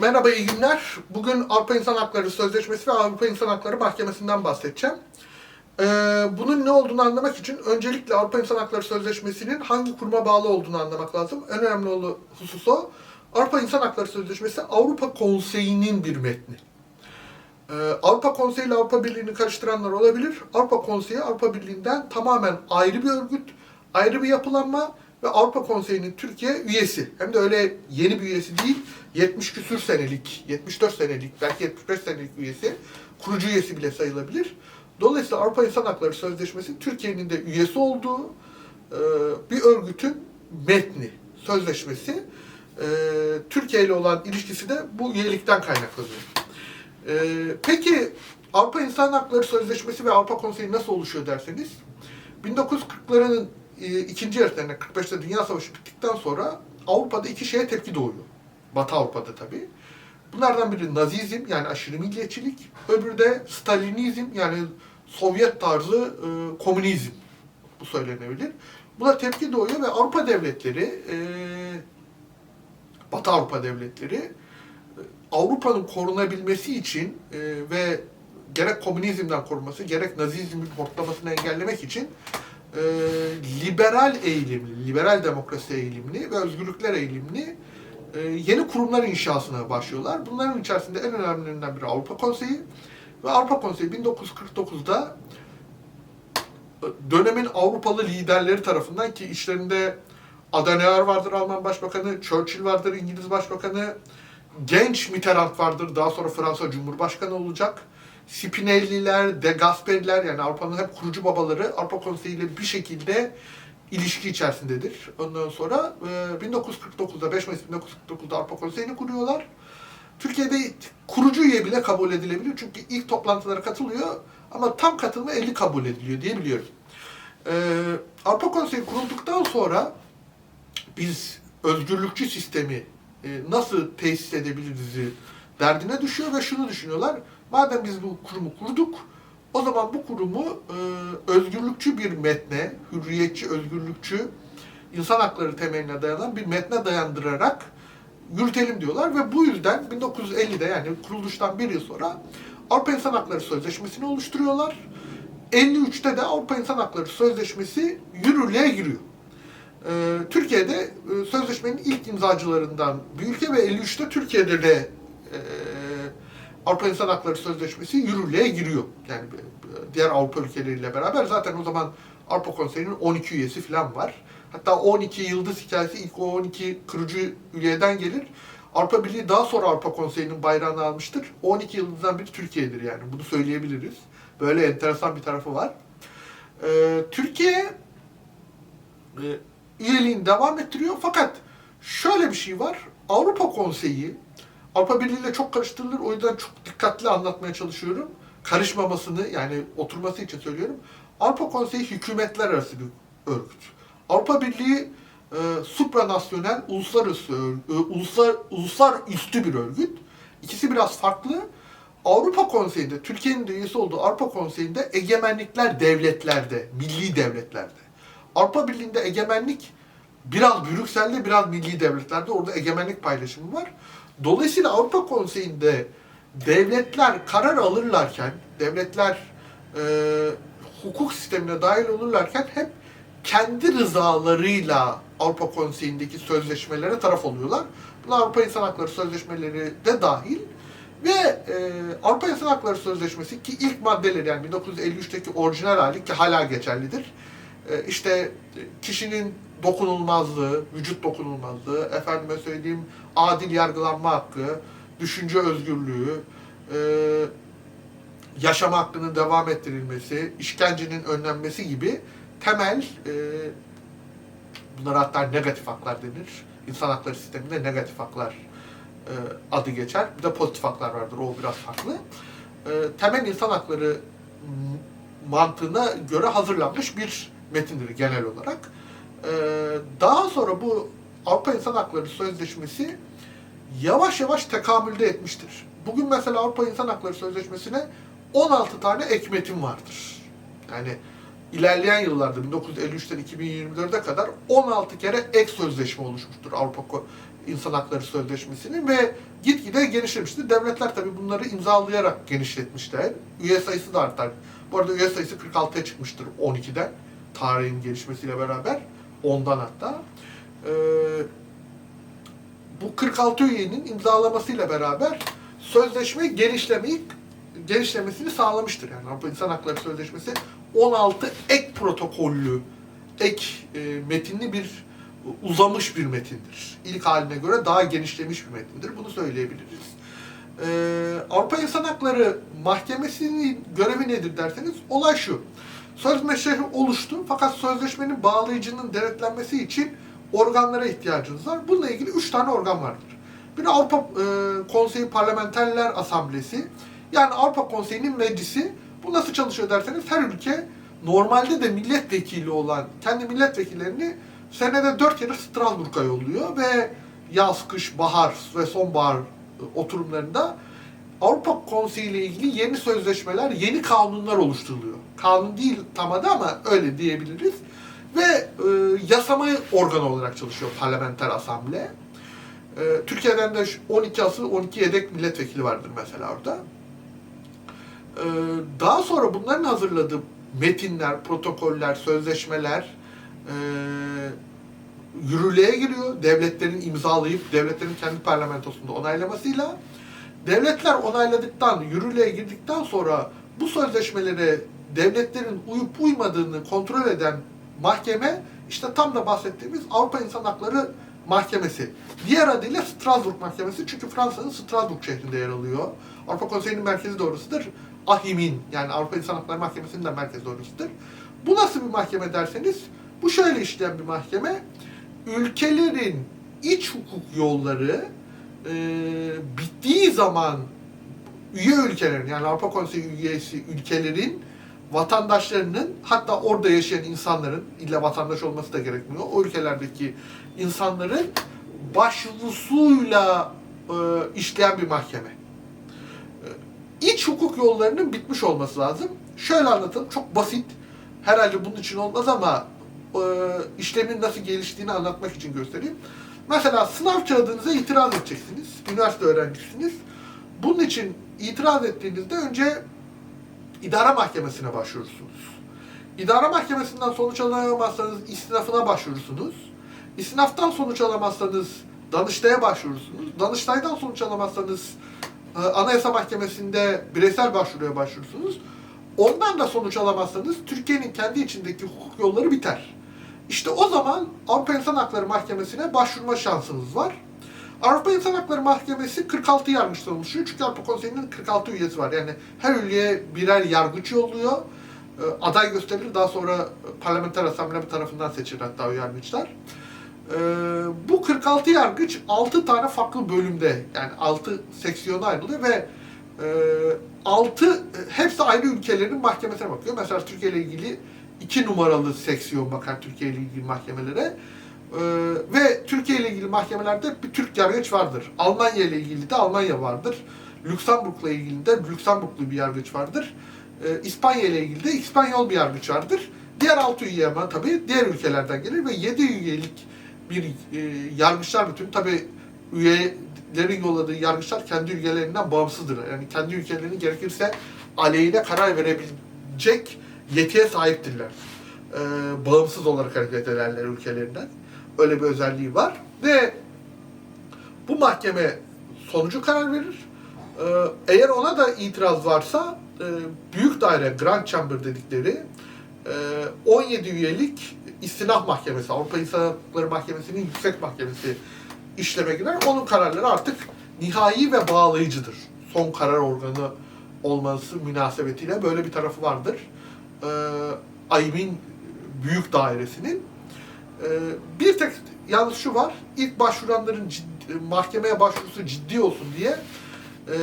Merhaba, iyi günler. Bugün Avrupa İnsan Hakları Sözleşmesi ve Avrupa İnsan Hakları Mahkemesi'nden bahsedeceğim. Ee, bunun ne olduğunu anlamak için öncelikle Avrupa İnsan Hakları Sözleşmesi'nin hangi kuruma bağlı olduğunu anlamak lazım. En önemli olduğu husus o. Avrupa İnsan Hakları Sözleşmesi Avrupa Konseyi'nin bir metni. Ee, Avrupa Konseyi ile Avrupa Birliği'ni karıştıranlar olabilir. Avrupa Konseyi Avrupa Birliği'nden tamamen ayrı bir örgüt, ayrı bir yapılanma ve Avrupa Konseyi'nin Türkiye üyesi. Hem de öyle yeni bir üyesi değil, 70 küsür senelik, 74 senelik, belki 75 senelik üyesi, kurucu üyesi bile sayılabilir. Dolayısıyla Avrupa İnsan Hakları Sözleşmesi Türkiye'nin de üyesi olduğu e, bir örgütün metni, sözleşmesi. E, Türkiye ile olan ilişkisi de bu üyelikten kaynaklanıyor. Ee, peki Avrupa İnsan Hakları Sözleşmesi ve Avrupa Konseyi nasıl oluşuyor derseniz 1940'ların e, ikinci yarısında 45'te Dünya Savaşı bittikten sonra Avrupa'da iki şeye tepki doğuyor. Batı Avrupa'da tabii. Bunlardan biri Nazizm yani aşırı milliyetçilik, öbürü de Stalinizm yani Sovyet tarzı e, komünizm. Bu söylenebilir. Buna tepki doğuyor ve Avrupa devletleri, e, Batı Avrupa devletleri Avrupa'nın korunabilmesi için e, ve gerek komünizmden korunması, gerek nazizmin hortlamasını engellemek için e, liberal eğilimli, liberal demokrasi eğilimli ve özgürlükler eğilimli e, yeni kurumlar inşasına başlıyorlar. Bunların içerisinde en önemlilerinden biri Avrupa Konseyi ve Avrupa Konseyi 1949'da e, dönemin Avrupalı liderleri tarafından ki içlerinde Adenauer vardır Alman Başbakanı, Churchill vardır İngiliz Başbakanı, genç Mitterrand vardır. Daha sonra Fransa Cumhurbaşkanı olacak. Spinelliler, De Gasperi'ler yani Avrupa'nın hep kurucu babaları Avrupa Konseyi ile bir şekilde ilişki içerisindedir. Ondan sonra e, 1949'da 5 Mayıs 1949'da Avrupa Konseyi'ni kuruyorlar. Türkiye'de kurucu üye bile kabul edilebiliyor. Çünkü ilk toplantılara katılıyor ama tam katılma 50 kabul ediliyor diye biliyorum. E, Avrupa Konseyi kurulduktan sonra biz özgürlükçü sistemi e, nasıl tesis edebiliriz derdine düşüyor ve şunu düşünüyorlar. Madem biz bu kurumu kurduk, o zaman bu kurumu e, özgürlükçü bir metne, hürriyetçi, özgürlükçü, insan hakları temeline dayanan bir metne dayandırarak yürütelim diyorlar ve bu yüzden 1950'de yani kuruluştan bir yıl sonra Avrupa İnsan Hakları Sözleşmesi'ni oluşturuyorlar. 53'te de Avrupa İnsan Hakları Sözleşmesi yürürlüğe giriyor. Ee, Türkiye'de e, sözleşmenin ilk imzacılarından bir ülke ve 53'te Türkiye'de de e, Avrupa İnsan Hakları Sözleşmesi yürürlüğe giriyor. Yani e, diğer Avrupa ülkeleriyle beraber zaten o zaman Avrupa Konseyi'nin 12 üyesi falan var. Hatta 12 yıldız hikayesi ilk o 12 kurucu üyeden gelir. Avrupa Birliği daha sonra Avrupa Konseyi'nin bayrağını almıştır. O 12 yıldızdan biri Türkiye'dir yani. Bunu söyleyebiliriz. Böyle enteresan bir tarafı var. Ee, Türkiye e, üyeliğini devam ettiriyor. Fakat şöyle bir şey var. Avrupa Konseyi Avrupa Birliği ile çok karıştırılır. O yüzden çok dikkatli anlatmaya çalışıyorum. Karışmamasını yani oturması için söylüyorum. Avrupa Konseyi hükümetler arası bir örgüt. Avrupa Birliği e, supranasyonel, uluslararası, e, uluslar, uluslar üstü bir örgüt. İkisi biraz farklı. Avrupa Konseyi'nde, Türkiye'nin de üyesi olduğu Avrupa Konseyi'nde egemenlikler devletlerde, milli devletlerde. Avrupa Birliği'nde egemenlik biraz Brüksel'de biraz milli devletlerde orada egemenlik paylaşımı var. Dolayısıyla Avrupa Konseyi'nde devletler karar alırlarken, devletler e, hukuk sistemine dahil olurlarken hep kendi rızalarıyla Avrupa Konseyi'ndeki sözleşmelere taraf oluyorlar. Buna Avrupa İnsan Hakları Sözleşmeleri de dahil. Ve e, Avrupa İnsan Hakları Sözleşmesi ki ilk maddeleri yani 1953'teki orijinal hali ki hala geçerlidir. E, işte kişinin dokunulmazlığı, vücut dokunulmazlığı, efendime söyleyeyim adil yargılanma hakkı, düşünce özgürlüğü, e, yaşama hakkının devam ettirilmesi, işkencenin önlenmesi gibi temel, e, bunlara hatta negatif haklar denir. İnsan hakları sisteminde negatif haklar e, adı geçer. Bir de pozitif haklar vardır, o biraz farklı. Temel insan hakları mantığına göre hazırlanmış bir metindir genel olarak. Ee, daha sonra bu Avrupa İnsan Hakları Sözleşmesi yavaş yavaş tekamülde etmiştir. Bugün mesela Avrupa İnsan Hakları Sözleşmesi'ne 16 tane ek metin vardır. Yani ilerleyen yıllarda 1953'ten 2024'e kadar 16 kere ek sözleşme oluşmuştur Avrupa İnsan Hakları Sözleşmesi'ni ve gitgide genişlemiştir. Devletler tabii bunları imzalayarak genişletmişler. Üye sayısı da artar. Bu arada üye sayısı 46'ya çıkmıştır 12'den. Tarihin gelişmesiyle beraber. Ondan hatta. Ee, bu 46 üyenin imzalamasıyla beraber sözleşme genişlemeyi genişlemesini sağlamıştır. Yani Avrupa İnsan Hakları Sözleşmesi 16 ek protokollü, ek e, metinli bir uzamış bir metindir. İlk haline göre daha genişlemiş bir metindir. Bunu söyleyebiliriz. Ee, Avrupa İnsan Hakları Mahkemesi'nin görevi nedir derseniz olay şu. Sözleşme oluştu fakat sözleşmenin bağlayıcının denetlenmesi için organlara ihtiyacınız var. Bununla ilgili üç tane organ vardır. Bir Avrupa e, Konseyi Parlamenterler Asamblesi, yani Avrupa Konseyi'nin meclisi. Bu nasıl çalışıyor derseniz her ülke normalde de milletvekili olan kendi milletvekillerini senede dört kere Strasbourg'a yolluyor ve yaz, kış, bahar ve sonbahar e, oturumlarında Avrupa Konseyi ile ilgili yeni sözleşmeler, yeni kanunlar oluşturuluyor. Kanun değil tam adı ama öyle diyebiliriz. Ve e, yasama organı olarak çalışıyor parlamenter asamble. E, Türkiye'den de şu 12 asıl 12 yedek milletvekili vardır mesela orada. E, daha sonra bunların hazırladığı metinler, protokoller, sözleşmeler e, yürürlüğe giriyor. Devletlerin imzalayıp devletlerin kendi parlamentosunda onaylamasıyla devletler onayladıktan, yürürlüğe girdikten sonra bu sözleşmelere devletlerin uyup uymadığını kontrol eden mahkeme işte tam da bahsettiğimiz Avrupa İnsan Hakları Mahkemesi. Diğer adıyla Strasbourg Mahkemesi çünkü Fransa'nın Strasbourg şehrinde yer alıyor. Avrupa Konseyi'nin merkezi doğrusudur. AHİM'in yani Avrupa İnsan Hakları Mahkemesi'nin de merkezi doğrusudur. Bu nasıl bir mahkeme derseniz bu şöyle işleyen bir mahkeme. Ülkelerin iç hukuk yolları e, bittiği zaman üye ülkelerin yani Avrupa Konseyi üyesi ülkelerin vatandaşlarının hatta orada yaşayan insanların illa vatandaş olması da gerekmiyor. O ülkelerdeki insanların başvurusuyla e, işleyen bir mahkeme. E, iç hukuk yollarının bitmiş olması lazım. Şöyle anlatalım, çok basit. Herhalde bunun için olmaz ama e, işlemin nasıl geliştiğini anlatmak için göstereyim. Mesela sınav kağıdınıza itiraz edeceksiniz. Üniversite öğrencisiniz. Bunun için itiraz ettiğinizde önce idare mahkemesine başvurursunuz. İdare mahkemesinden sonuç alamazsanız istinafına başvurursunuz. İstinaftan sonuç alamazsanız Danıştay'a başvurursunuz. Danıştay'dan sonuç alamazsanız e, Anayasa Mahkemesi'nde bireysel başvuruya başvurursunuz. Ondan da sonuç alamazsanız Türkiye'nin kendi içindeki hukuk yolları biter. İşte o zaman Avrupa İnsan Hakları Mahkemesi'ne başvurma şansınız var. Avrupa İnsan Hakları Mahkemesi 46 yargıçtan oluşuyor. Çünkü Avrupa Konseyi'nin 46 üyesi var. Yani her üyeye birer yargıç yolluyor. Ee, Aday gösterilir. Daha sonra parlamenter asamble tarafından seçilir hatta o yargıçlar. Ee, Bu 46 yargıç 6 tane farklı bölümde yani 6 seksiyona ayrılıyor ve 6 hepsi ayrı ülkelerin mahkemesine bakıyor. Mesela Türkiye ile ilgili 2 numaralı seksiyon bakar Türkiye ile ilgili mahkemelere. Ee, ve Türkiye ile ilgili mahkemelerde bir Türk yargıç vardır. Almanya ile ilgili de Almanya vardır. Lüksemburg'la ilgili de Lüksemburglu bir yargıç vardır. Ee, İspanya ile ilgili de İspanyol bir yargıç vardır. Diğer altı üye ama tabii diğer ülkelerden gelir ve 7 üyelik bir e, yargıçlar bütün tabii üyelerin yolladığı yargıçlar kendi ülkelerinden bağımsızdır. Yani kendi ülkelerinin gerekirse aleyhine karar verebilecek yetiye sahiptirler. Ee, bağımsız olarak hareket ederler ülkelerinden. Öyle bir özelliği var ve bu mahkeme sonucu karar verir. Ee, eğer ona da itiraz varsa e, büyük daire Grand Chamber dedikleri e, 17 üyelik istinaf mahkemesi, Avrupa İnsan Hakları Mahkemesi'nin yüksek mahkemesi işleme girer. Onun kararları artık nihai ve bağlayıcıdır. Son karar organı olması münasebetiyle böyle bir tarafı vardır. Ee, AYİM'in büyük dairesinin. Ee, bir tek yalnız şu var, ilk başvuranların ciddi, mahkemeye başvurusu ciddi olsun diye e,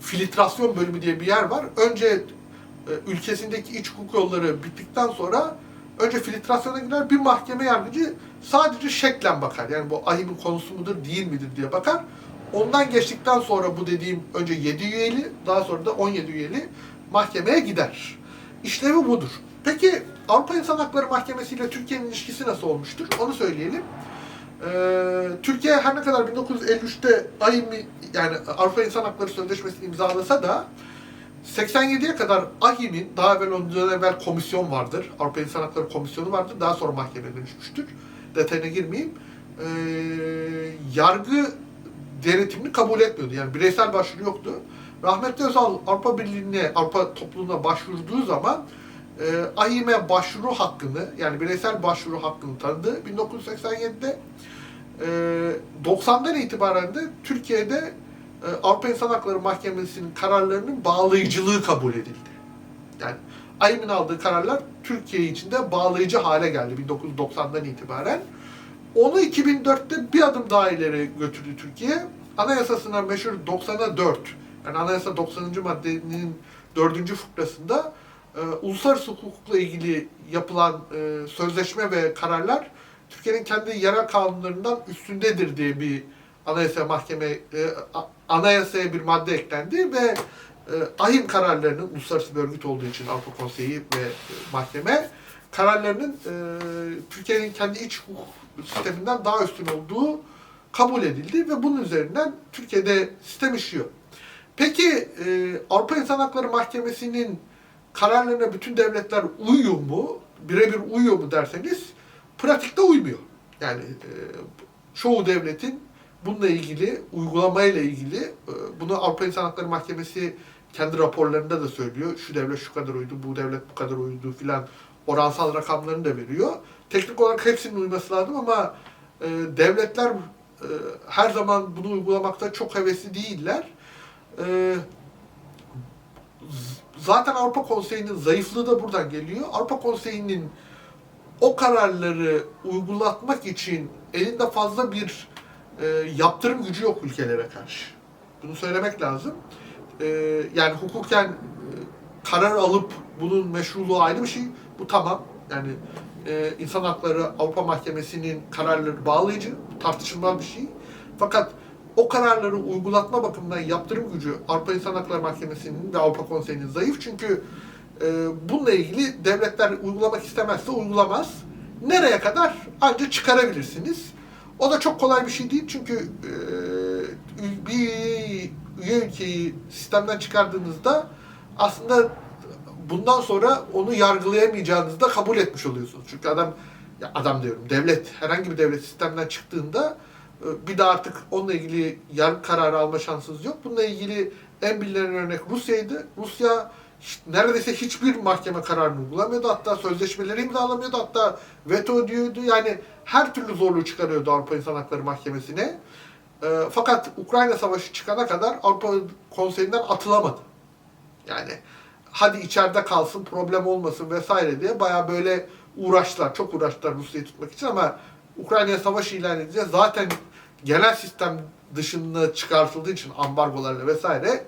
filtrasyon bölümü diye bir yer var. Önce e, ülkesindeki iç hukuk yolları bittikten sonra önce filtrasyona girer, bir mahkeme yargıcı sadece şeklen bakar. Yani bu ahimin konusu mudur, değil midir diye bakar. Ondan geçtikten sonra bu dediğim önce 7 üyeli, daha sonra da 17 üyeli mahkemeye gider. İşlevi budur. Peki Avrupa İnsan Hakları Mahkemesi ile Türkiye'nin ilişkisi nasıl olmuştur? Onu söyleyelim. Ee, Türkiye her ne kadar 1953'te AİHM'i yani Avrupa İnsan Hakları Sözleşmesi'ni imzalasa da 87'ye kadar AİHM'in daha evvel ondan evvel komisyon vardır. Avrupa İnsan Hakları Komisyonu vardır. Daha sonra mahkemeye dönüşmüştür. Detayına girmeyeyim. Ee, yargı denetimini kabul etmiyordu. Yani bireysel başvuru yoktu. Rahmetli Özal Avrupa Birliği'ne, Avrupa topluluğuna başvurduğu zaman e, AİHM'e başvuru hakkını, yani bireysel başvuru hakkını tanıdı 1987'de. E, 90'dan itibaren de Türkiye'de e, Avrupa İnsan Hakları Mahkemesi'nin kararlarının bağlayıcılığı kabul edildi. Yani AİHM'in aldığı kararlar Türkiye için de bağlayıcı hale geldi 1990'dan itibaren. Onu 2004'te bir adım daha ileri götürdü Türkiye. Anayasasına meşhur 90'a 4, yani anayasa 90. maddenin 4. fıkrasında e, uluslararası hukukla ilgili yapılan e, sözleşme ve kararlar Türkiye'nin kendi yerel kanunlarından üstündedir diye bir anayasa mahkeme e, anayasaya bir madde eklendi ve e, ahim kararlarının uluslararası bir örgüt olduğu için Avrupa Konseyi ve e, mahkeme kararlarının e, Türkiye'nin kendi iç hukuk sisteminden daha üstün olduğu kabul edildi ve bunun üzerinden Türkiye'de sistem işliyor. Peki e, Avrupa İnsan Hakları Mahkemesi'nin kararlarına bütün devletler uyuyor mu? Birebir uyuyor mu derseniz pratikte uymuyor. Yani e, çoğu devletin bununla ilgili, uygulamayla ilgili e, bunu Avrupa İnsan Hakları Mahkemesi kendi raporlarında da söylüyor. Şu devlet şu kadar uydu, bu devlet bu kadar uydu filan oransal rakamlarını da veriyor. Teknik olarak hepsinin uyması lazım ama e, devletler her zaman bunu uygulamakta çok hevesli değiller. Zaten Avrupa Konseyi'nin zayıflığı da buradan geliyor. Avrupa Konseyi'nin o kararları uygulatmak için elinde fazla bir e, yaptırım gücü yok ülkelere karşı. Bunu söylemek lazım. E, yani hukuken e, karar alıp bunun meşruluğu ayrı bir şey. Bu tamam. Yani e, İnsan Hakları Avrupa Mahkemesi'nin kararları bağlayıcı, tartışılmaz bir şey. Fakat o kararları uygulatma bakımından yaptırım gücü Avrupa İnsan Hakları Mahkemesi'nin ve Avrupa Konseyi'nin zayıf. Çünkü e, bununla ilgili devletler uygulamak istemezse uygulamaz. Nereye kadar? Ancak çıkarabilirsiniz. O da çok kolay bir şey değil çünkü e, bir üye ülkeyi sistemden çıkardığınızda aslında bundan sonra onu yargılayamayacağınızı da kabul etmiş oluyorsunuz. Çünkü adam, ya adam diyorum, devlet, herhangi bir devlet sistemden çıktığında bir de artık onunla ilgili yargı kararı alma şansınız yok. Bununla ilgili en bilinen örnek Rusya'ydı. Rusya neredeyse hiçbir mahkeme kararını uygulamıyordu. Hatta sözleşmeleri imzalamıyordu. Hatta veto diyordu. Yani her türlü zorluğu çıkarıyordu Avrupa İnsan Hakları Mahkemesi'ne. E, fakat Ukrayna Savaşı çıkana kadar Avrupa Konseyi'nden atılamadı. Yani hadi içeride kalsın, problem olmasın vesaire diye bayağı böyle uğraştılar. Çok uğraştılar Rusya'yı tutmak için ama Ukrayna'ya savaş ilan edince zaten genel sistem dışında çıkartıldığı için ambargolarla vesaire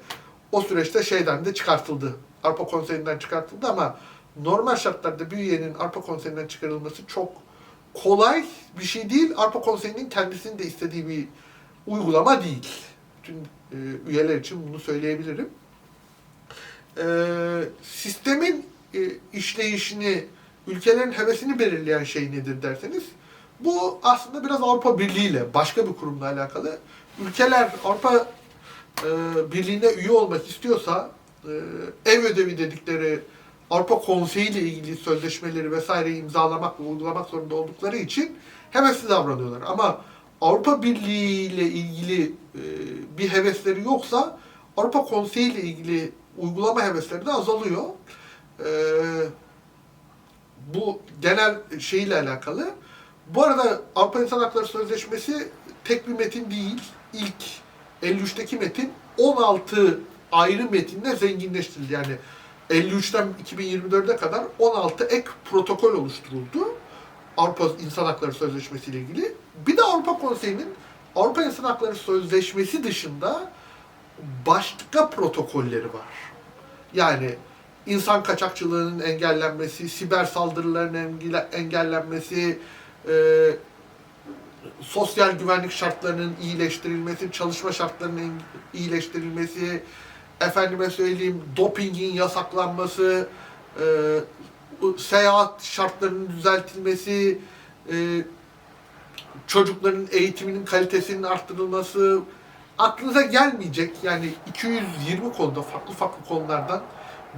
o süreçte şeyden de çıkartıldı. Avrupa Konseyi'nden çıkartıldı ama normal şartlarda bir üyenin Avrupa Konseyi'nden çıkarılması çok kolay bir şey değil. Avrupa Konseyi'nin kendisinin de istediği bir uygulama değil. Bütün e, üyeler için bunu söyleyebilirim e, sistemin e, işleyişini, ülkelerin hevesini belirleyen şey nedir derseniz, bu aslında biraz Avrupa Birliği ile, başka bir kurumla alakalı. Ülkeler Avrupa e, Birliği'ne üye olmak istiyorsa, e, ev ödevi dedikleri Avrupa Konseyi ile ilgili sözleşmeleri vesaire imzalamak ve uygulamak zorunda oldukları için hevesli davranıyorlar. Ama Avrupa Birliği ile ilgili e, bir hevesleri yoksa Avrupa Konseyi ile ilgili uygulama hevesleri de azalıyor. Ee, bu genel şeyle alakalı. Bu arada Avrupa İnsan Hakları Sözleşmesi tek bir metin değil. İlk 53'teki metin 16 ayrı metinle zenginleştirildi. Yani 53'ten 2024'e kadar 16 ek protokol oluşturuldu. Avrupa İnsan Hakları Sözleşmesi ile ilgili. Bir de Avrupa Konseyi'nin Avrupa İnsan Hakları Sözleşmesi dışında başka protokolleri var. Yani insan kaçakçılığının engellenmesi, siber saldırıların engelle- engellenmesi, e, sosyal güvenlik şartlarının iyileştirilmesi, çalışma şartlarının iyileştirilmesi, efendime söyleyeyim dopingin yasaklanması, e, seyahat şartlarının düzeltilmesi, e, çocukların eğitiminin kalitesinin arttırılması aklınıza gelmeyecek yani 220 konuda farklı farklı konulardan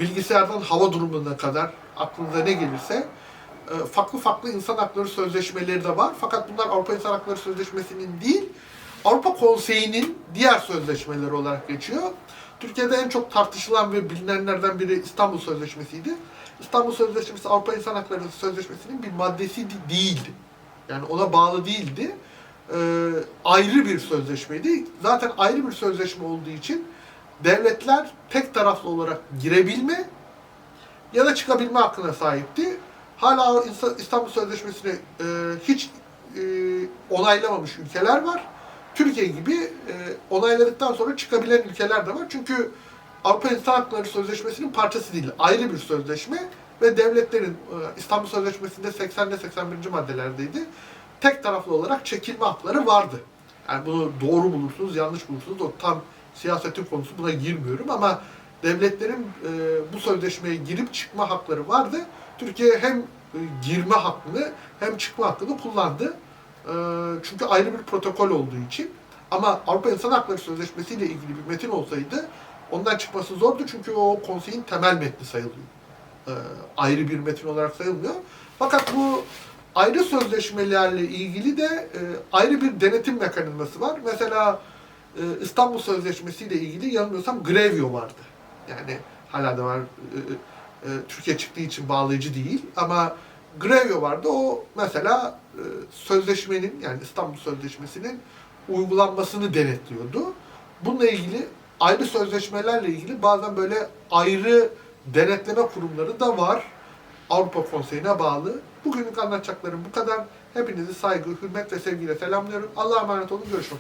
bilgisayardan hava durumuna kadar aklınıza ne gelirse farklı farklı insan hakları sözleşmeleri de var. Fakat bunlar Avrupa İnsan Hakları Sözleşmesi'nin değil, Avrupa Konseyi'nin diğer sözleşmeleri olarak geçiyor. Türkiye'de en çok tartışılan ve bilinenlerden biri İstanbul Sözleşmesi'ydi. İstanbul Sözleşmesi Avrupa İnsan Hakları Sözleşmesi'nin bir maddesi de- değildi. Yani ona bağlı değildi. Ee, ayrı bir sözleşmeydi. Zaten ayrı bir sözleşme olduğu için devletler tek taraflı olarak girebilme ya da çıkabilme hakkına sahipti. Hala İstanbul Sözleşmesi'ni e, hiç e, onaylamamış ülkeler var. Türkiye gibi e, onayladıktan sonra çıkabilen ülkeler de var. Çünkü Avrupa İnsan Hakları Sözleşmesi'nin parçası değil. Ayrı bir sözleşme ve devletlerin e, İstanbul Sözleşmesi'nde 80 ile 81. maddelerdeydi. Tek taraflı olarak çekilme hakları vardı. Yani bunu doğru bulursunuz, yanlış bulursunuz. O tam siyasetin konusu buna girmiyorum ama devletlerin e, bu sözleşmeye girip çıkma hakları vardı. Türkiye hem e, girme hakkını hem çıkma hakkını kullandı. E, çünkü ayrı bir protokol olduğu için. Ama Avrupa İnsan Hakları Sözleşmesi ile ilgili bir metin olsaydı ondan çıkması zordu çünkü o konseyin temel metni sayılıyor. E, ayrı bir metin olarak sayılmıyor. Fakat bu ayrı sözleşmelerle ilgili de ayrı bir denetim mekanizması var. Mesela İstanbul Sözleşmesi ile ilgili yanılmıyorsam Grevio vardı. Yani hala da var. E, Türkiye çıktığı için bağlayıcı değil ama Grevio vardı. O mesela e, sözleşmenin yani İstanbul Sözleşmesi'nin uygulanmasını denetliyordu. Bununla ilgili ayrı sözleşmelerle ilgili bazen böyle ayrı denetleme kurumları da var. Avrupa Konseyi'ne bağlı. Bugünlük anlatacaklarım bu kadar. Hepinizi saygı, hürmet ve sevgiyle selamlıyorum. Allah'a emanet olun. Görüşmek üzere.